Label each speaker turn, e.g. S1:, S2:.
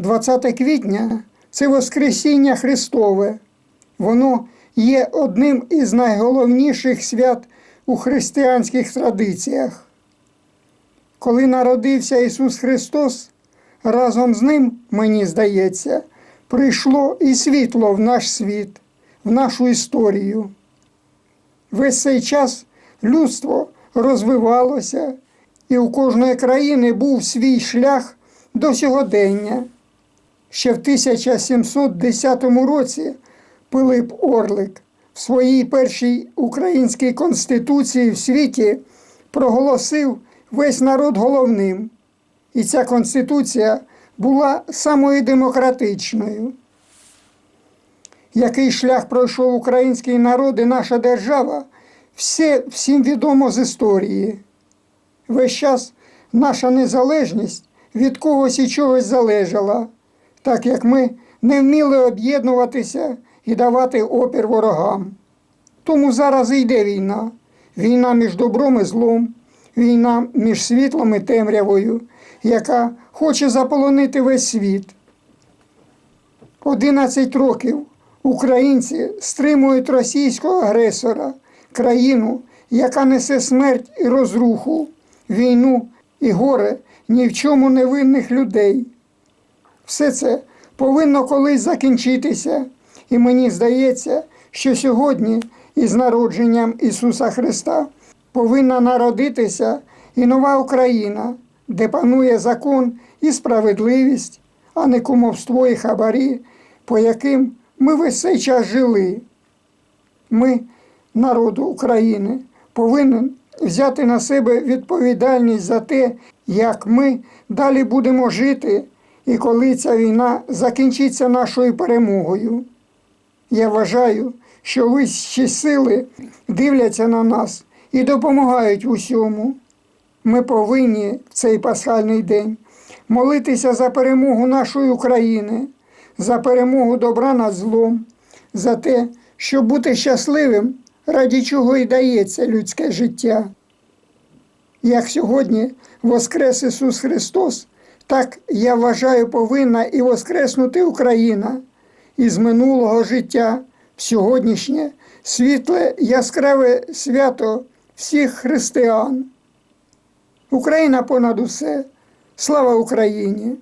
S1: 20 квітня це Воскресіння Христове. Воно є одним із найголовніших свят у християнських традиціях. Коли народився Ісус Христос, разом з Ним, мені здається, прийшло і світло в наш світ, в нашу історію. Весь цей час людство розвивалося, і у кожної країни був свій шлях до сьогодення. Ще в 1710 році Пилип Орлик в своїй першій українській конституції в світі проголосив весь народ головним. І ця конституція була самою демократичною. Який шлях пройшов український народ і наша держава, все, всім відомо з історії. Весь час наша незалежність від когось і чогось залежала, так як ми не вміли об'єднуватися і давати опір ворогам. Тому зараз і йде війна. Війна між добром і злом, війна між світлом і темрявою, яка хоче заполонити весь світ. 11 років українці стримують російського агресора, країну, яка несе смерть і розруху, війну і горе ні в чому невинних людей. Все це повинно колись закінчитися, і мені здається, що сьогодні, із народженням Ісуса Христа, повинна народитися і нова Україна, де панує закон і справедливість, а не кумовство і хабарі, по яким ми весь цей час жили. Ми, народу України, повинен взяти на себе відповідальність за те, як ми далі будемо жити і коли ця війна закінчиться нашою перемогою. Я вважаю, що вищі сили дивляться на нас і допомагають усьому. Ми повинні в цей пасхальний день молитися за перемогу нашої України, за перемогу добра над злом, за те, щоб бути щасливим, раді чого й дається людське життя. Як сьогодні Воскрес Ісус Христос, так я вважаю, повинна і воскреснути Україна із минулого життя в сьогоднішнє світле яскраве свято всіх християн. Україна понад усе. Слава Україні!